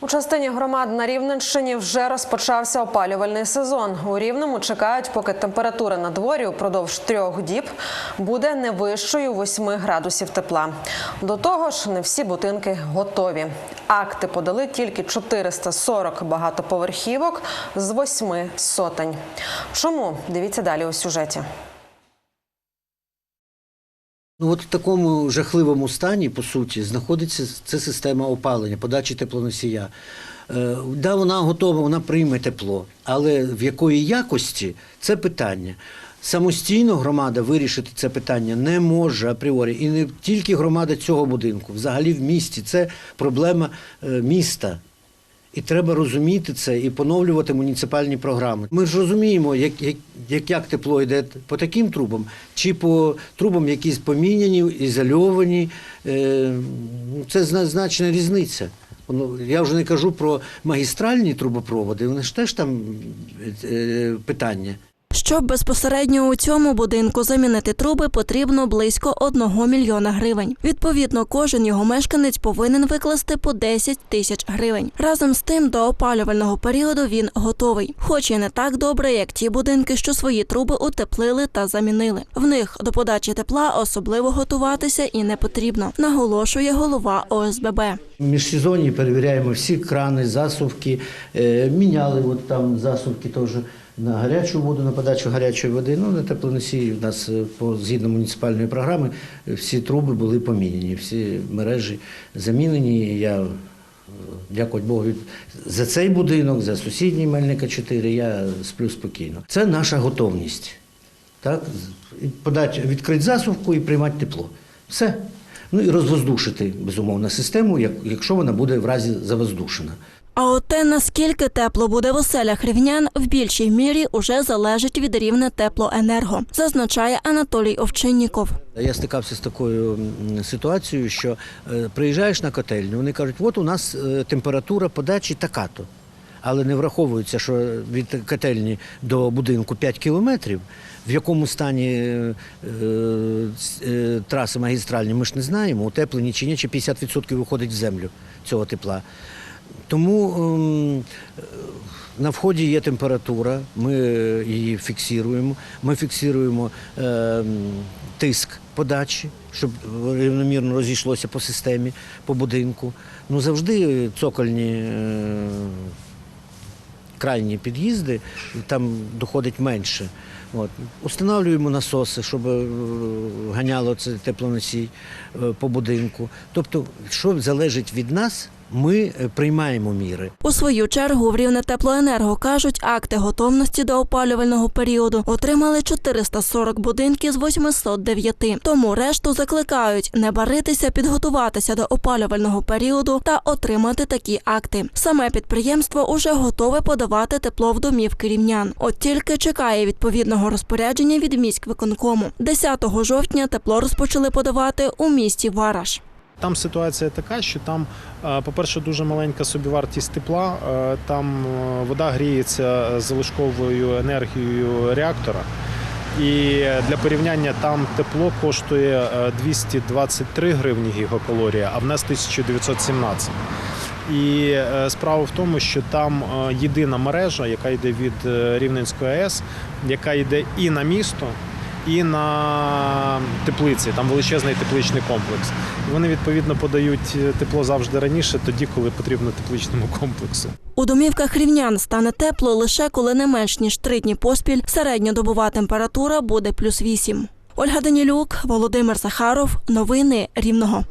У частині громад на Рівненщині вже розпочався опалювальний сезон. У Рівному чекають, поки температура на дворі упродовж трьох діб буде не вищою 8 градусів тепла. До того ж, не всі будинки готові. Акти подали тільки 440 багатоповерхівок з восьми сотень. Чому? Дивіться далі у сюжеті. Ну, от в такому жахливому стані, по суті, знаходиться ця система опалення, подачі теплоносія. Е, да, вона готова, вона прийме тепло, але в якої якості це питання. Самостійно громада вирішити це питання не може апріорі. І не тільки громада цього будинку, взагалі в місті. Це проблема е, міста. І треба розуміти це і поновлювати муніципальні програми. Ми ж розуміємо, як, як, як, як тепло йде по таким трубам, чи по трубам, які поміняні, ізольовані. Е, це зна- значна різниця. Я вже не кажу про магістральні трубопроводи, вони ж теж там е, питання. Щоб безпосередньо у цьому будинку замінити труби, потрібно близько 1 мільйона гривень. Відповідно, кожен його мешканець повинен викласти по 10 тисяч гривень. Разом з тим, до опалювального періоду він готовий, хоч і не так добре, як ті будинки, що свої труби утеплили та замінили. В них до подачі тепла особливо готуватися і не потрібно, наголошує голова ОСББ. Міжсезонні перевіряємо всі крани, засувки, е, міняли от там засувки теж на гарячу воду, на подачу гарячої води. Ну, на теплоносії у нас е, по згідно муніципальної програми е, всі труби були поміняні, всі мережі замінені. Я е, Дякувати Богу за цей будинок, за сусідній Мельника 4, я сплю спокійно. Це наша готовність. Так? Подати, відкрити засувку і приймати тепло. Все. Ну і розвоздушити, безумовно, систему, якщо вона буде в разі завоздушена. А от те, наскільки тепло буде в оселях рівнян, в більшій мірі уже залежить від рівня теплоенерго, зазначає Анатолій Овчинніков. Я стикався з такою ситуацією, що е, приїжджаєш на котельню, вони кажуть, от у нас е, температура подачі така-то. Але не враховується, що від котельні до будинку 5 кілометрів, в якому стані е, траси магістральні, ми ж не знаємо, утеплені чи ні, чи 50% виходить в землю цього тепла. Тому ем, на вході є температура, ми її фіксуємо. Ми фіксуємо ем, тиск подачі, щоб рівномірно розійшлося по системі, по будинку. Ну завжди цокольні е, крайні під'їзди, там доходить менше. От. Установлюємо насоси, щоб е, ганяло це теплоносій е, по будинку. Тобто, що залежить від нас, ми е, приймаємо міри. У свою чергу в Рівне теплоенерго кажуть, акти готовності до опалювального періоду отримали 440 будинків з 809. Тому решту закликають не баритися, підготуватися до опалювального періоду та отримати такі акти. Саме підприємство уже готове подавати тепло в домівки рівнян. От тільки чекає відповідного розпорядження від міськвиконкому. 10 жовтня тепло розпочали подавати у місті Вараш. Там ситуація така, що там, е, по-перше, дуже маленька собівартість тепла. е, Там е, вода гріється залишковою енергією реактора. І для порівняння там тепло коштує е, 223 гривні гігакалорія, а в нас 1917. І справа в тому, що там єдина мережа, яка йде від Рівненської АЕС, яка йде і на місто, і на теплиці. Там величезний тепличний комплекс. І вони відповідно подають е, тепло завжди раніше, тоді, коли потрібно тепличному комплексу. У домівках рівнян стане тепло лише коли не менш ніж три дні поспіль середньодобова температура буде плюс вісім. Ольга Данілюк, Володимир Захаров. Новини Рівного.